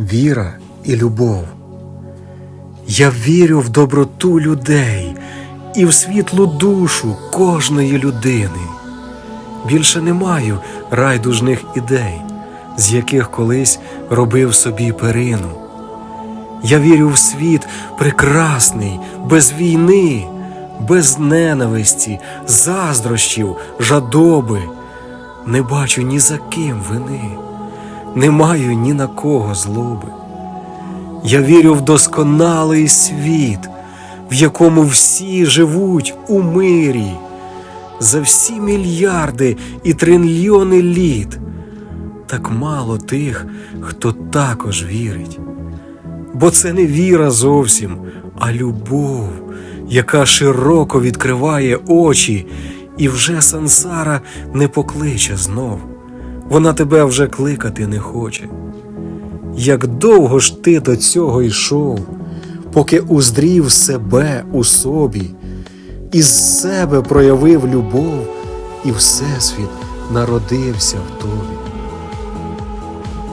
віра і любов. Я вірю в доброту людей і в світлу душу кожної людини. Більше не маю райдужних ідей, з яких колись робив собі перину. Я вірю в світ прекрасний, без війни, без ненависті, заздрощів, жадоби. Не бачу ні за ким вини, не маю ні на кого злоби. Я вірю в досконалий світ, в якому всі живуть у мирі. За всі мільярди і трильйони літ так мало тих, хто також вірить. Бо це не віра зовсім, а любов, яка широко відкриває очі, і вже сансара не покличе знов. Вона тебе вже кликати не хоче. Як довго ж ти до цього йшов, поки уздрів себе у собі, із себе проявив любов, і Всесвіт народився в тобі.